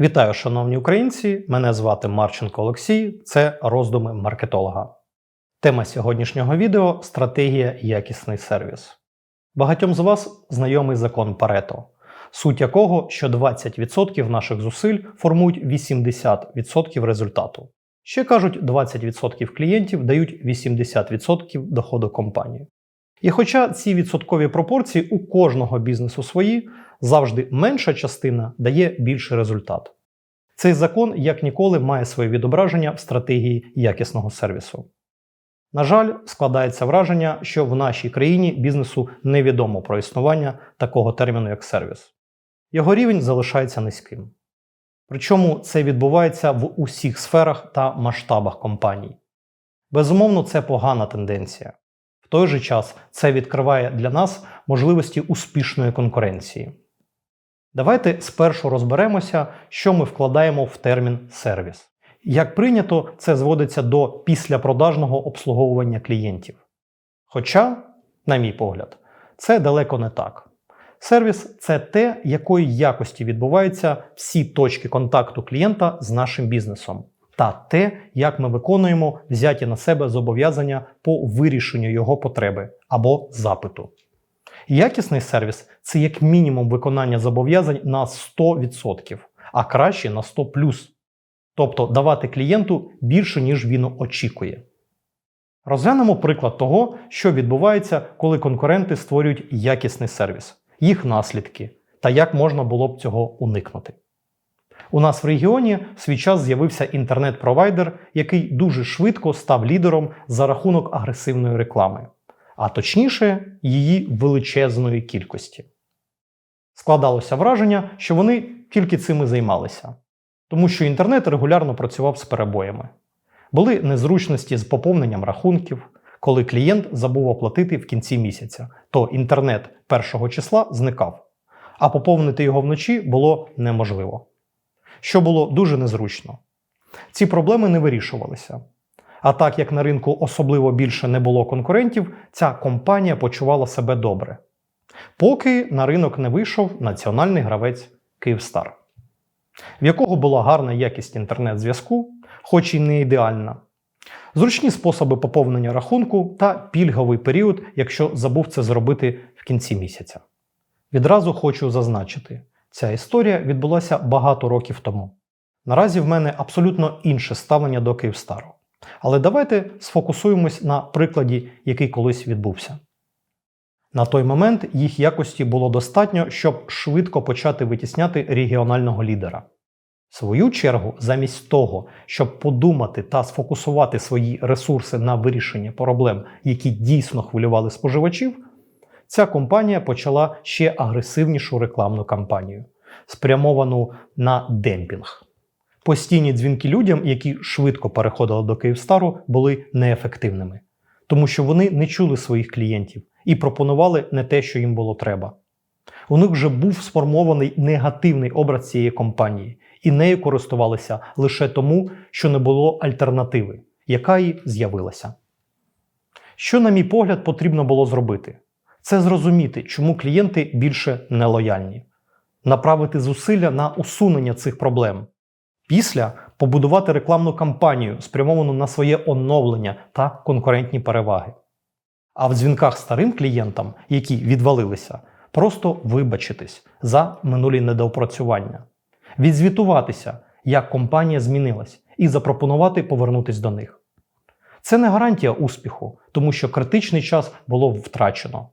Вітаю, шановні українці! Мене звати Марченко Олексій. Це роздуми маркетолога. Тема сьогоднішнього відео стратегія якісний сервіс. Багатьом з вас знайомий закон Парето, суть якого, що 20% наших зусиль формують 80% результату. Ще кажуть, 20% клієнтів дають 80% доходу компанії. І хоча ці відсоткові пропорції у кожного бізнесу свої, завжди менша частина дає більший результат. Цей закон, як ніколи, має своє відображення в стратегії якісного сервісу. На жаль, складається враження, що в нашій країні бізнесу невідомо про існування такого терміну, як сервіс. Його рівень залишається низьким. Причому це відбувається в усіх сферах та масштабах компаній. Безумовно, це погана тенденція. В той же час це відкриває для нас можливості успішної конкуренції. Давайте спершу розберемося, що ми вкладаємо в термін сервіс. Як прийнято, це зводиться до післяпродажного обслуговування клієнтів. Хоча, на мій погляд, це далеко не так. Сервіс це те, якої якості відбуваються всі точки контакту клієнта з нашим бізнесом, та те, як ми виконуємо взяті на себе зобов'язання по вирішенню його потреби або запиту. Якісний сервіс це як мінімум виконання зобов'язань на 100%, а краще на 100+. Тобто давати клієнту більше, ніж він очікує. Розглянемо приклад того, що відбувається, коли конкуренти створюють якісний сервіс, їх наслідки та як можна було б цього уникнути. У нас в регіоні в свій час з'явився інтернет-провайдер, який дуже швидко став лідером за рахунок агресивної реклами а точніше, її величезної кількості. Складалося враження, що вони тільки цим і займалися, тому що інтернет регулярно працював з перебоями. Були незручності з поповненням рахунків, коли клієнт забув оплатити в кінці місяця, то інтернет першого числа зникав, а поповнити його вночі було неможливо. Що було дуже незручно. Ці проблеми не вирішувалися. А так як на ринку особливо більше не було конкурентів, ця компанія почувала себе добре. Поки на ринок не вийшов національний гравець Київстар, в якого була гарна якість інтернет-зв'язку, хоч і не ідеальна, зручні способи поповнення рахунку та пільговий період, якщо забув це зробити в кінці місяця. Відразу хочу зазначити, ця історія відбулася багато років тому. Наразі в мене абсолютно інше ставлення до Київстару. Але давайте сфокусуємось на прикладі, який колись відбувся. На той момент їх якості було достатньо, щоб швидко почати витісняти регіонального лідера. В свою чергу, замість того, щоб подумати та сфокусувати свої ресурси на вирішенні проблем, які дійсно хвилювали споживачів, ця компанія почала ще агресивнішу рекламну кампанію, спрямовану на демпінг. Постійні дзвінки людям, які швидко переходили до Київстару, були неефективними, тому що вони не чули своїх клієнтів і пропонували не те, що їм було треба. У них вже був сформований негативний образ цієї компанії, і нею користувалися лише тому, що не було альтернативи, яка і з'явилася. Що, на мій погляд, потрібно було зробити? Це зрозуміти, чому клієнти більше нелояльні, направити зусилля на усунення цих проблем. Після побудувати рекламну кампанію, спрямовану на своє оновлення та конкурентні переваги. А в дзвінках старим клієнтам, які відвалилися, просто вибачитись за минулі недоопрацювання, відзвітуватися, як компанія змінилась, і запропонувати повернутись до них. Це не гарантія успіху, тому що критичний час було втрачено.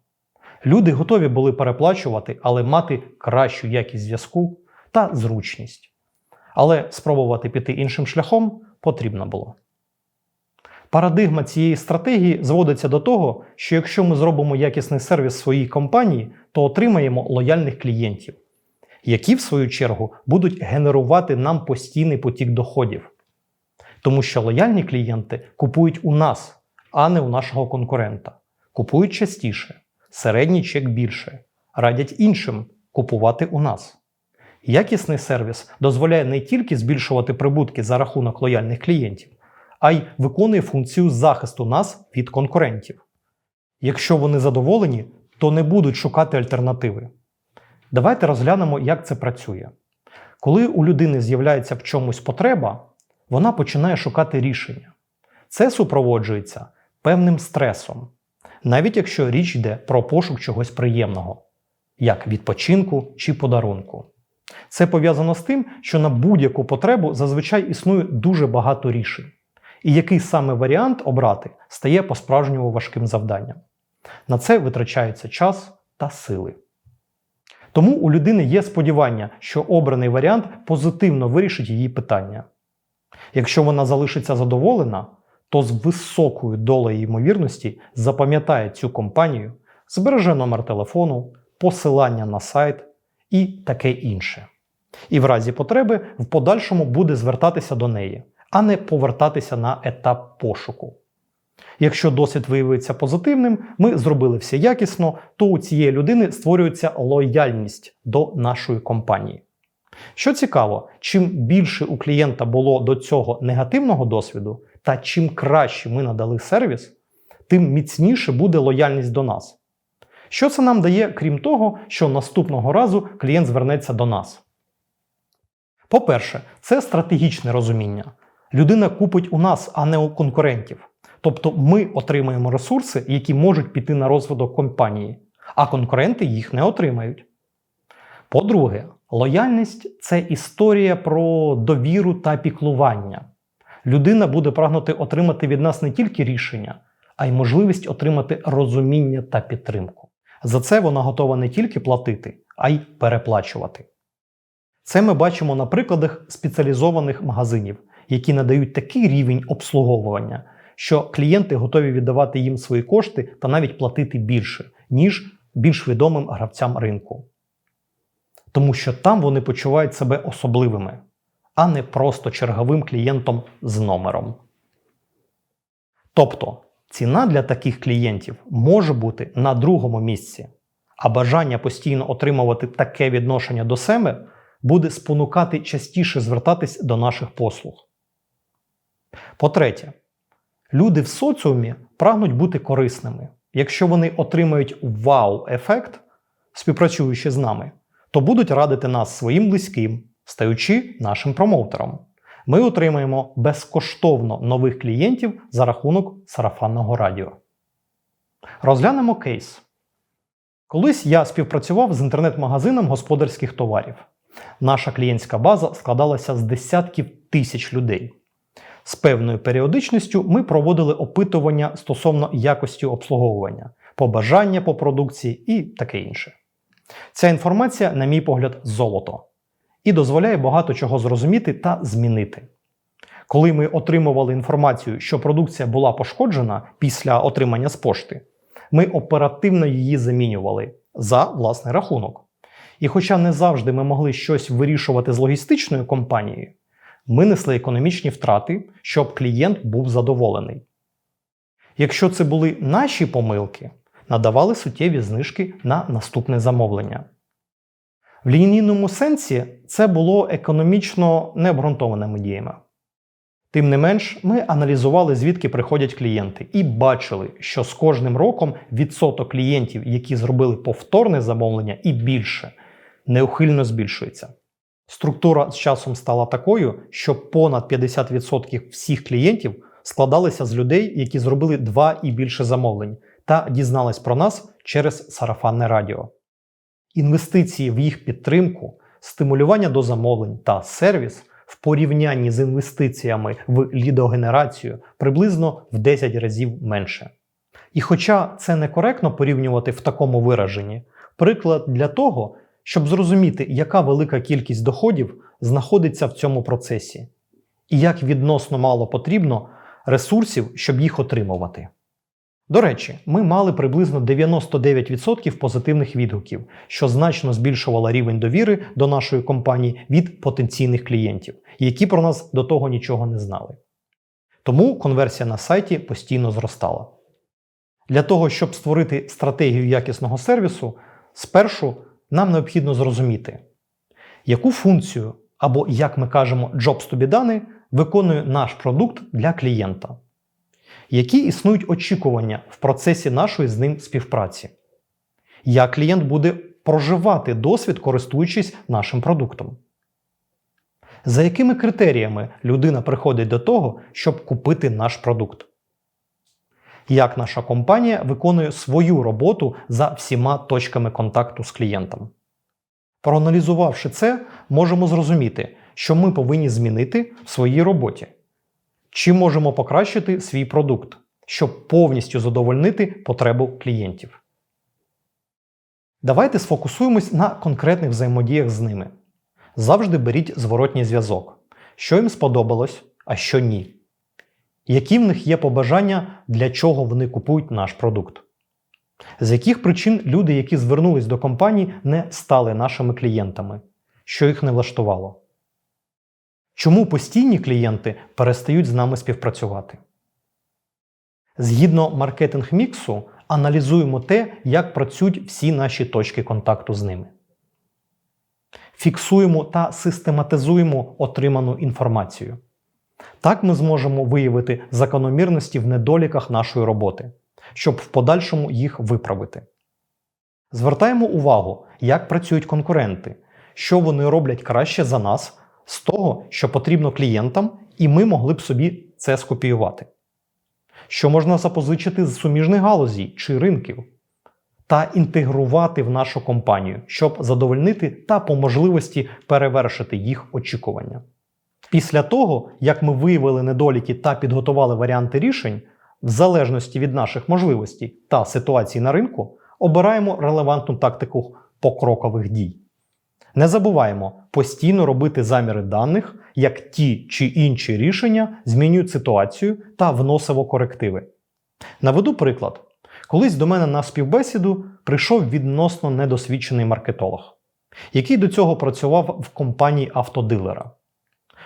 Люди готові були переплачувати, але мати кращу якість зв'язку та зручність. Але спробувати піти іншим шляхом потрібно було. Парадигма цієї стратегії зводиться до того, що якщо ми зробимо якісний сервіс своїй компанії, то отримаємо лояльних клієнтів, які, в свою чергу, будуть генерувати нам постійний потік доходів. Тому що лояльні клієнти купують у нас, а не у нашого конкурента. Купують частіше, середній чек більше, радять іншим купувати у нас. Якісний сервіс дозволяє не тільки збільшувати прибутки за рахунок лояльних клієнтів, а й виконує функцію захисту нас від конкурентів. Якщо вони задоволені, то не будуть шукати альтернативи. Давайте розглянемо, як це працює. Коли у людини з'являється в чомусь потреба, вона починає шукати рішення. Це супроводжується певним стресом, навіть якщо річ йде про пошук чогось приємного, як відпочинку чи подарунку. Це пов'язано з тим, що на будь-яку потребу зазвичай існує дуже багато рішень, і який саме варіант обрати стає по-справжньому важким завданням. На це витрачається час та сили. Тому у людини є сподівання, що обраний варіант позитивно вирішить її питання. Якщо вона залишиться задоволена, то з високою долею ймовірності запам'ятає цю компанію, збереже номер телефону, посилання на сайт і таке інше. І в разі потреби в подальшому буде звертатися до неї, а не повертатися на етап пошуку. Якщо досвід виявиться позитивним, ми зробили все якісно, то у цієї людини створюється лояльність до нашої компанії. Що цікаво, чим більше у клієнта було до цього негативного досвіду, та чим краще ми надали сервіс, тим міцніше буде лояльність до нас. Що це нам дає, крім того, що наступного разу клієнт звернеться до нас? По-перше, це стратегічне розуміння. Людина купить у нас, а не у конкурентів. Тобто ми отримаємо ресурси, які можуть піти на розвиток компанії, а конкуренти їх не отримають. По-друге, лояльність це історія про довіру та піклування. Людина буде прагнути отримати від нас не тільки рішення, а й можливість отримати розуміння та підтримку. За це вона готова не тільки платити, а й переплачувати. Це ми бачимо на прикладах спеціалізованих магазинів, які надають такий рівень обслуговування, що клієнти готові віддавати їм свої кошти та навіть платити більше, ніж більш відомим гравцям ринку. Тому що там вони почувають себе особливими, а не просто черговим клієнтом з номером. Тобто ціна для таких клієнтів може бути на другому місці, а бажання постійно отримувати таке відношення до себе буде спонукати частіше звертатись до наших послуг. По-третє, люди в соціумі прагнуть бути корисними. Якщо вони отримають вау-ефект, співпрацюючи з нами, то будуть радити нас своїм близьким, стаючи нашим промоутером. Ми отримаємо безкоштовно нових клієнтів за рахунок сарафанного радіо. Розглянемо кейс. Колись я співпрацював з інтернет-магазином господарських товарів. Наша клієнтська база складалася з десятків тисяч людей. З певною періодичністю ми проводили опитування стосовно якості обслуговування, побажання по продукції і таке інше. Ця інформація, на мій погляд, золото і дозволяє багато чого зрозуміти та змінити. Коли ми отримували інформацію, що продукція була пошкоджена після отримання з пошти, ми оперативно її замінювали за власний рахунок. І хоча не завжди ми могли щось вирішувати з логістичною компанією, ми несли економічні втрати, щоб клієнт був задоволений. Якщо це були наші помилки, надавали суттєві знижки на наступне замовлення. В лінійному сенсі це було економічно необґрунтованими діями. Тим не менш, ми аналізували, звідки приходять клієнти, і бачили, що з кожним роком відсоток клієнтів, які зробили повторне замовлення, і більше, неухильно збільшується. Структура з часом стала такою, що понад 50% всіх клієнтів складалися з людей, які зробили два і більше замовлень, та дізнались про нас через сарафанне радіо. Інвестиції в їх підтримку, стимулювання до замовлень та сервіс в порівнянні з інвестиціями в лідогенерацію приблизно в 10 разів менше. І хоча це некоректно порівнювати в такому вираженні, приклад для того, щоб зрозуміти, яка велика кількість доходів знаходиться в цьому процесі, і як відносно мало потрібно ресурсів, щоб їх отримувати. До речі, ми мали приблизно 99% позитивних відгуків, що значно збільшувало рівень довіри до нашої компанії від потенційних клієнтів, які про нас до того нічого не знали. Тому конверсія на сайті постійно зростала. Для того, щоб створити стратегію якісного сервісу, спершу нам необхідно зрозуміти, яку функцію або, як ми кажемо, jobs to be done виконує наш продукт для клієнта які існують очікування в процесі нашої з ним співпраці. Як клієнт буде проживати досвід, користуючись нашим продуктом. За якими критеріями людина приходить до того, щоб купити наш продукт? Як наша компанія виконує свою роботу за всіма точками контакту з клієнтом? Проаналізувавши це, можемо зрозуміти, що ми повинні змінити в своїй роботі. Чи можемо покращити свій продукт, щоб повністю задовольнити потребу клієнтів. Давайте сфокусуємось на конкретних взаємодіях з ними. Завжди беріть зворотній зв'язок, що їм сподобалось, а що ні. Які в них є побажання, для чого вони купують наш продукт. З яких причин люди, які звернулись до компанії, не стали нашими клієнтами, що їх не влаштувало. Чому постійні клієнти перестають з нами співпрацювати? Згідно маркетинг міксу, аналізуємо те, як працюють всі наші точки контакту з ними. Фіксуємо та систематизуємо отриману інформацію. Так ми зможемо виявити закономірності в недоліках нашої роботи, щоб в подальшому їх виправити. Звертаємо увагу, як працюють конкуренти, що вони роблять краще за нас з того, що потрібно клієнтам, і ми могли б собі це скопіювати. Що можна запозичити з суміжних галузей чи ринків, та інтегрувати в нашу компанію, щоб задовольнити та по можливості перевершити їх очікування. Після того, як ми виявили недоліки та підготували варіанти рішень, в залежності від наших можливостей та ситуацій на ринку, обираємо релевантну тактику покрокових дій. Не забуваємо постійно робити заміри даних, як ті чи інші рішення змінюють ситуацію та вносимо корективи. Наведу приклад. Колись до мене на співбесіду прийшов відносно недосвідчений маркетолог, який до цього працював в компанії автодилера.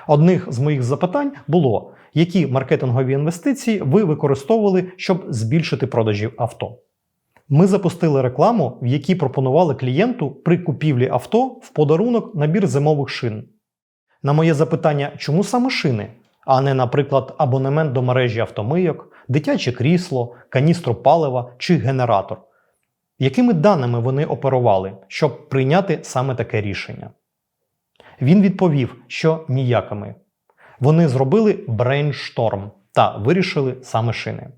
Одних з моїх запитань було, які маркетингові інвестиції ви використовували, щоб збільшити продажі авто. Ми запустили рекламу, в якій пропонували клієнту при купівлі авто в подарунок набір зимових шин. На моє запитання, чому саме шини, а не, наприклад, абонемент до мережі автомийок, дитяче крісло, каністру палива чи генератор. Якими даними вони оперували, щоб прийняти саме таке рішення? Він відповів, що ніякими. Вони зробили брейншторм та вирішили саме шини.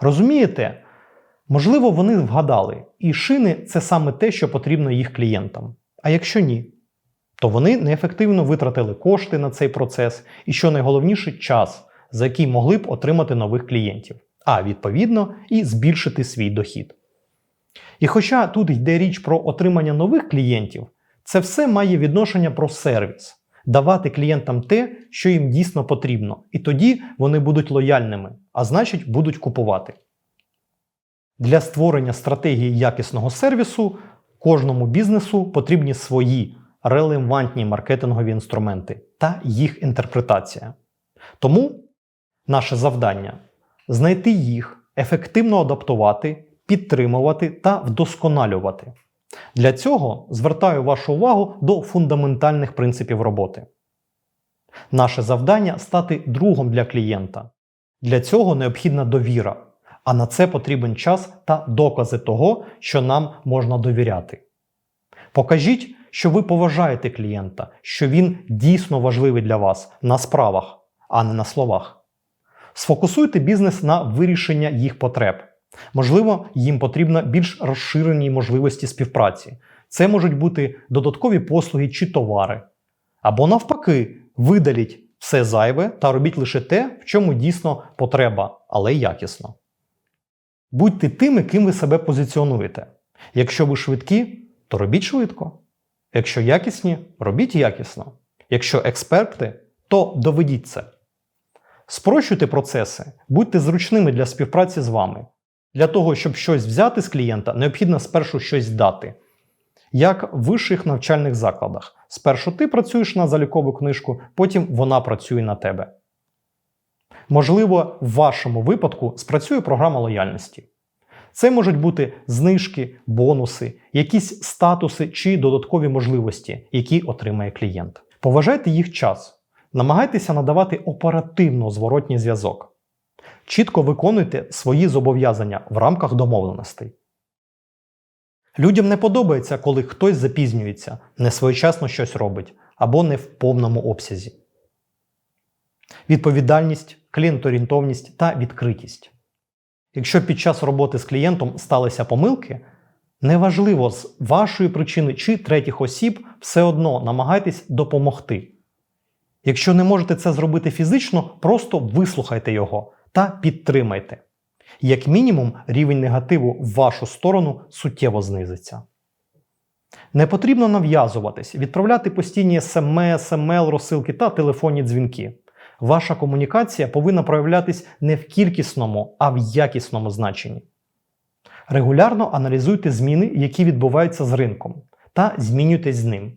Розумієте, можливо, вони вгадали, і шини це саме те, що потрібно їх клієнтам. А якщо ні, то вони неефективно витратили кошти на цей процес і, що найголовніше, час, за який могли б отримати нових клієнтів, а відповідно і збільшити свій дохід. І хоча тут йде річ про отримання нових клієнтів, це все має відношення про сервіс, давати клієнтам те, що їм дійсно потрібно, і тоді вони будуть лояльними, а значить будуть купувати. Для створення стратегії якісного сервісу кожному бізнесу потрібні свої релевантні маркетингові інструменти та їх інтерпретація. Тому наше завдання знайти їх, ефективно адаптувати, підтримувати та вдосконалювати. Для цього звертаю вашу увагу до фундаментальних принципів роботи. Наше завдання стати другом для клієнта. Для цього необхідна довіра, а на це потрібен час та докази того, що нам можна довіряти. Покажіть, що ви поважаєте клієнта, що він дійсно важливий для вас на справах, а не на словах. Сфокусуйте бізнес на вирішення їх потреб. Можливо, їм потрібно більш розширені можливості співпраці. Це можуть бути додаткові послуги чи товари. Або навпаки, видаліть все зайве та робіть лише те, в чому дійсно потреба, але якісно. Будьте тими, ким ви себе позиціонуєте. Якщо ви швидкі, то робіть швидко. Якщо якісні, робіть якісно. Якщо експерти, то доведіть це. Спрощуйте процеси, будьте зручними для співпраці з вами. Для того, щоб щось взяти з клієнта, необхідно спершу щось дати. Як в вищих навчальних закладах. Спершу ти працюєш на залікову книжку, потім вона працює на тебе. Можливо, в вашому випадку спрацює програма лояльності. Це можуть бути знижки, бонуси, якісь статуси чи додаткові можливості, які отримає клієнт. Поважайте їх час, намагайтеся надавати оперативно зворотній зв'язок. Чітко виконуйте свої зобов'язання в рамках домовленостей. Людям не подобається, коли хтось запізнюється, несвоєчасно щось робить, або не в повному обсязі. Відповідальність, клієнторієнтовність та відкритість. Якщо під час роботи з клієнтом сталися помилки, неважливо з вашої причини чи третіх осіб, все одно намагайтесь допомогти. Якщо не можете це зробити фізично, просто вислухайте його та підтримайте. Як мінімум, рівень негативу в вашу сторону суттєво знизиться. Не потрібно нав'язуватись, відправляти постійні смс, емейл, розсилки та телефонні дзвінки. Ваша комунікація повинна проявлятись не в кількісному, а в якісному значенні. Регулярно аналізуйте зміни, які відбуваються з ринком, та змінюйтесь з ним.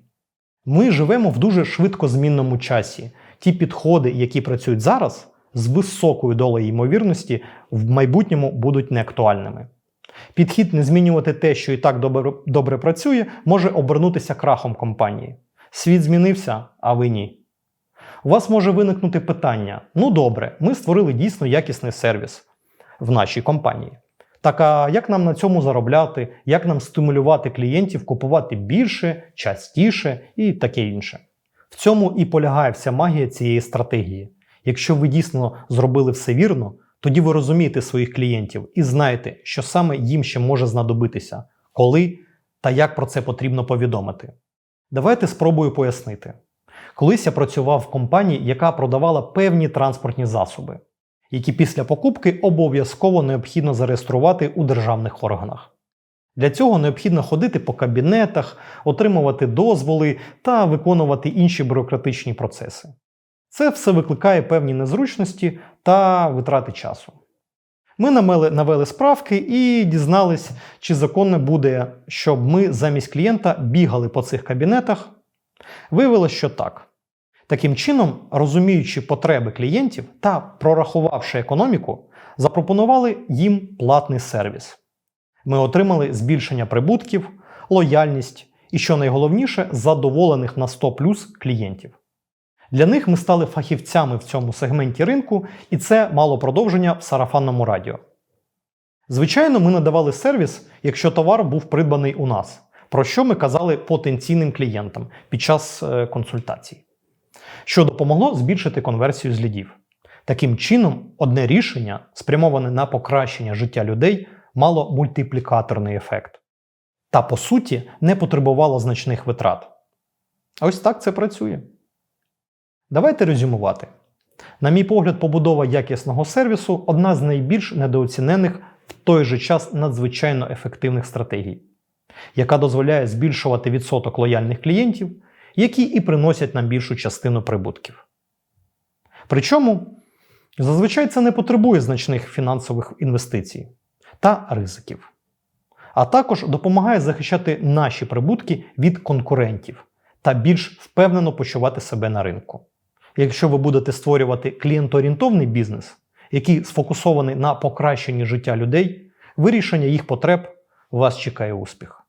Ми живемо в дуже швидкозмінному часі. Ті підходи, які працюють зараз, з високою долею ймовірності в майбутньому будуть неактуальними. Підхід не змінювати те, що і так добре, добре працює, може обернутися крахом компанії. Світ змінився, а ви ні. У вас може виникнути питання: ну добре, ми створили дійсно якісний сервіс в нашій компанії. Так а як нам на цьому заробляти, як нам стимулювати клієнтів купувати більше, частіше і таке інше? В цьому і полягає вся магія цієї стратегії. Якщо ви дійсно зробили все вірно, тоді ви розумієте своїх клієнтів і знаєте, що саме їм ще може знадобитися, коли та як про це потрібно повідомити. Давайте спробую пояснити. Колись я працював в компанії, яка продавала певні транспортні засоби, які після покупки обов'язково необхідно зареєструвати у державних органах. Для цього необхідно ходити по кабінетах, отримувати дозволи та виконувати інші бюрократичні процеси. Це все викликає певні незручності та витрати часу. Ми навели справки і дізнались, чи законно буде, щоб ми замість клієнта бігали по цих кабінетах. Виявилось, що так. Таким чином, розуміючи потреби клієнтів та прорахувавши економіку, запропонували їм платний сервіс. Ми отримали збільшення прибутків, лояльність і, що найголовніше, задоволених на 100 плюс клієнтів. Для них ми стали фахівцями в цьому сегменті ринку, і це мало продовження в сарафанному радіо. Звичайно, ми надавали сервіс, якщо товар був придбаний у нас, про що ми казали потенційним клієнтам під час е, консультацій, що допомогло збільшити конверсію з лідів. Таким чином, одне рішення, спрямоване на покращення життя людей, мало мультиплікаторний ефект. Та, по суті, не потребувало значних витрат. Ось так це працює. Давайте резюмувати. На мій погляд, побудова якісного сервісу одна з найбільш недооцінених в той же час надзвичайно ефективних стратегій, яка дозволяє збільшувати відсоток лояльних клієнтів, які і приносять нам більшу частину прибутків. Причому зазвичай це не потребує значних фінансових інвестицій та ризиків, а також допомагає захищати наші прибутки від конкурентів та більш впевнено почувати себе на ринку. Якщо ви будете створювати клієнтоорієнтовний бізнес, який сфокусований на покращенні життя людей, вирішення їх потреб вас чекає успіх.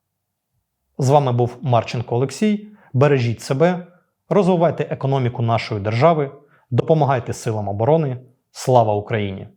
З вами був Марченко Олексій. Бережіть себе, розвивайте економіку нашої держави, допомагайте силам оборони. Слава Україні!